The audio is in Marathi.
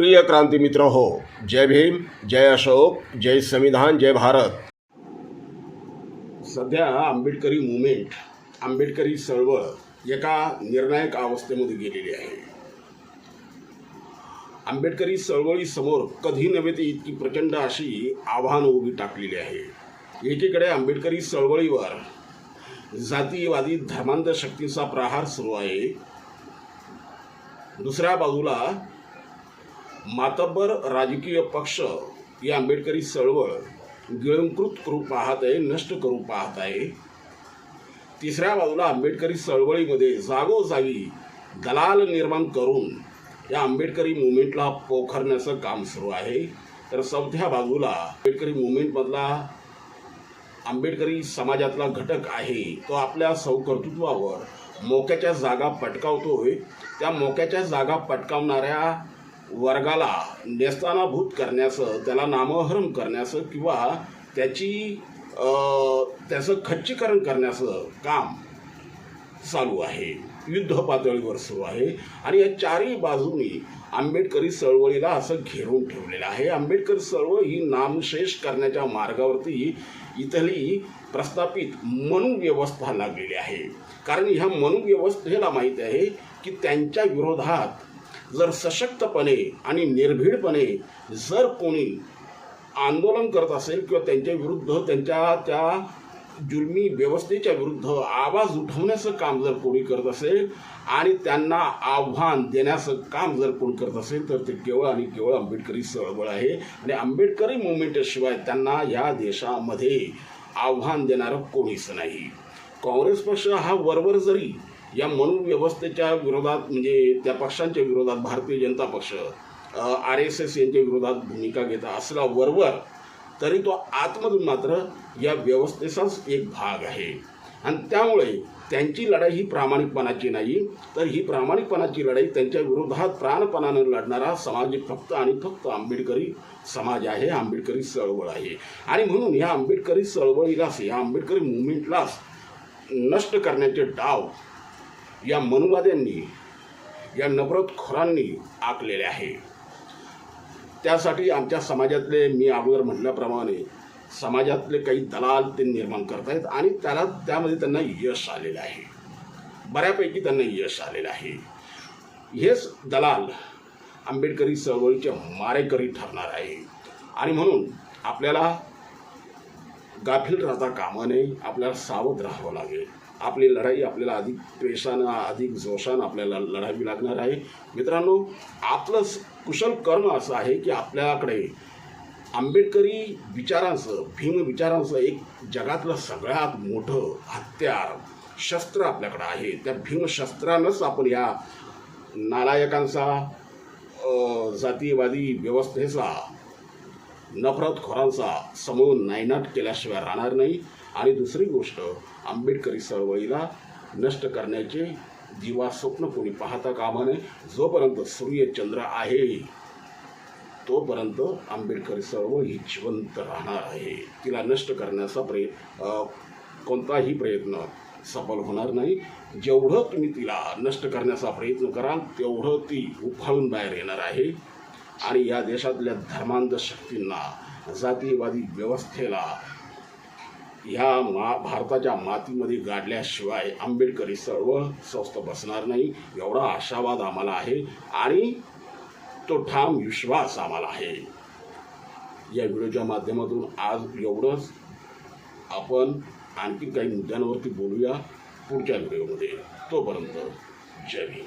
प्रिय क्रांती मित्र हो जय भीम जय अशोक जय संविधान जय भारत. सध्या आंबेडकरी मुवमेंट आंबेडकरी चळवळ एका निर्णायक अवस्थेमध्ये गेलेली आहे. आंबेडकरी चळवळीसमोर कधी नव्हे ते इतकी प्रचंड अशी आव्हानं उभी टाकलेली आहे. एकीकडे आंबेडकरी चळवळीवर जातीयवादी धर्मांध शक्तीचा प्रहार सुरू आहे. दुसऱ्या बाजूला मातब्बर राजकीय पक्ष या आंबेडकरी चळवळ गिळंकृत करू पाहत आहे नष्ट करू पाहत आहे. तिसऱ्या बाजूला आंबेडकरी चळवळीमध्ये जागोजागी दलाल निर्माण करून या आंबेडकरी मुवमेंटला पोखरण्याचं काम सुरू आहे. तर चौथ्या बाजूला आंबेडकरी मुवमेंटमधला आंबेडकरी समाजातला घटक आहे तो आपल्या सौकर्तृत्वावर मोक्याच्या जागा पटकावतोय. त्या मोक्याच्या जागा पटकावणाऱ्या वर्गाला नेस्तानाभूत करण्याचं त्याला नामहरण करण्याचं किंवा त्याची त्याचं खच्चीकरण करण्याचं काम चालू आहे. युद्ध पातळीवर सुरू आहे. आणि या चारही बाजूनी आंबेडकरी चळवळीला असं घेरून ठेवलेलं आहे. आंबेडकर चळवळ ही नामशेष करण्याच्या मार्गावरती इथली प्रस्थापित मनुव्यवस्था लागलेली आहे. कारण ह्या मनुव्यवस्थेला माहीत आहे की त्यांच्या विरोधात जर सशक्तपणे आणि निर्भीडपणे जर कोणी आंदोलन करत असेल किंवा त्यांच्या विरुद्ध त्यांच्या त्या जुलमी व्यवस्थेच्या विरुद्ध आवाज उठवण्याचं काम जर कोणी करत असेल आणि त्यांना आव्हान देण्याचं काम जर कोणी करत असेल तर ते केवळ आणि केवळ आंबेडकरी चळवळ आहे. आणि आंबेडकरी मुवमेंटशिवाय त्यांना या देशामध्ये आव्हान देणारं कोणीच नाही. काँग्रेस पक्ष हा वरवर जरी या मनोव्यवस्थेच्या विरोधात म्हणजे त्या पक्षांच्या विरोधात भारतीय जनता पक्ष आर एस एस यांच्या विरोधात भूमिका घेत असला वरवर तरी तो आतमधून मात्र या व्यवस्थेचाच एक भाग आहे. आणि त्यामुळे त्यांची लढाई ही प्रामाणिकपणाची नाही तर ही प्रामाणिकपणाची लढाई त्यांच्या विरोधात प्राणपणानं लढणारा समाज फक्त आणि फक्त आंबेडकरी समाज आहे आंबेडकरी चळवळ आहे. आणि म्हणून या आंबेडकरी चळवळीलाच या आंबेडकरी मुवमेंटलाच नष्ट करण्याचे डाव या मनुवाद्यांनी या नफरतखोरांनी आखलेले आहे. त्यासाठी आमच्या समाजातले मी अगोदर म्हटल्याप्रमाणे समाजातले काही दलाल ते निर्माण करत आहेत आणि त्याला त्यामध्ये त्यांना यश आलेलं आहे. बऱ्यापैकी त्यांना यश आलेलं आहे. हेच दलाल आंबेडकरी चळवळीचे मारेकरी ठरणार आहे. आणि म्हणून आपल्याला गाफील राहता कामा नये आपल्याला सावध राहावं लागेल. आपली लढाई आपल्याला अधिक पेशानं अधिक जोशानं आपल्याला लढावी लागणार आहे. मित्रांनो आपलं कुशल कर्म असं आहे की आपल्याकडे आंबेडकरी विचारांचं भीम विचारांचं एक जगातलं सगळ्यात मोठं हत्यार शस्त्र आपल्याकडं आहे. त्या भीमशस्त्रानंच आपण या नालायकांचा जातीयवादी व्यवस्थेचा नफरतखोरांचा समूह नायनाट केल्याशिवाय राहणार नाही. आणि दुसरी गोष्ट आंबेडकरी चळवळीला नष्ट करण्याचे दिवा स्वप्न कोणी पाहता कामा नये. जोपर्यंत सूर्य चंद्र आहे तोपर्यंत आंबेडकरी चळवळ ही जिवंत राहणार आहे. तिला नष्ट करण्याचा प्रय कोणताही प्रयत्न सफल होणार नाही. जेवढं तुम्ही तिला नष्ट करण्याचा प्रयत्न कराल तेवढं ती उफाळून बाहेर येणार आहे. आणि या देशातल्या धर्मांध शक्तींना जातीयवादी व्यवस्थेला ह्या मा भारताच्या मातीमध्ये गाडल्याशिवाय आंबेडकरी सर्व स्वस्थ बसणार नाही एवढा आशावाद आम्हाला आहे आणि तो ठाम विश्वास आम्हाला आहे. या व्हिडिओच्या माध्यमातून आज एवढंच. आपण आणखी काही मुद्द्यांवरती बोलूया पुढच्या व्हिडिओमध्ये. तोपर्यंत जय हिंद.